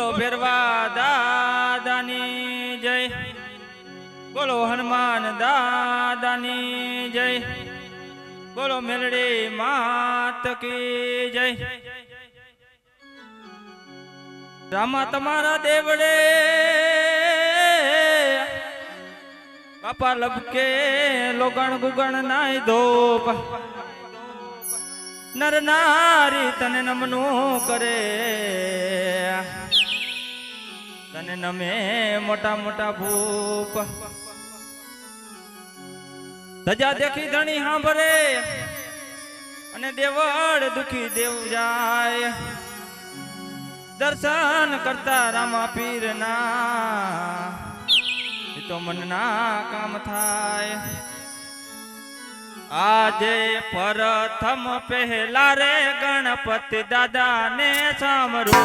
બોલો ભેરવા દાદાની જય. બોલો હનુમાન દાદાની જય. બોલો મેલડી માત કી જય. રામા તમારા દેવડે. બાપા લબકે લોગણ ગુગણ નાય ધોપ. નર નારી તને નમનું કરે. તને નમે મોટા મોટા ભૂપ. ધજા દેખી ધણી સાંભળે અને દેવળ દુખી દેવ જાય. દર્શન કરતા રામા પીરના. એ તો મનના કામ થાય. આજે પ્રથમ પહેલા રે ગણપતિ દાદા ને સામરો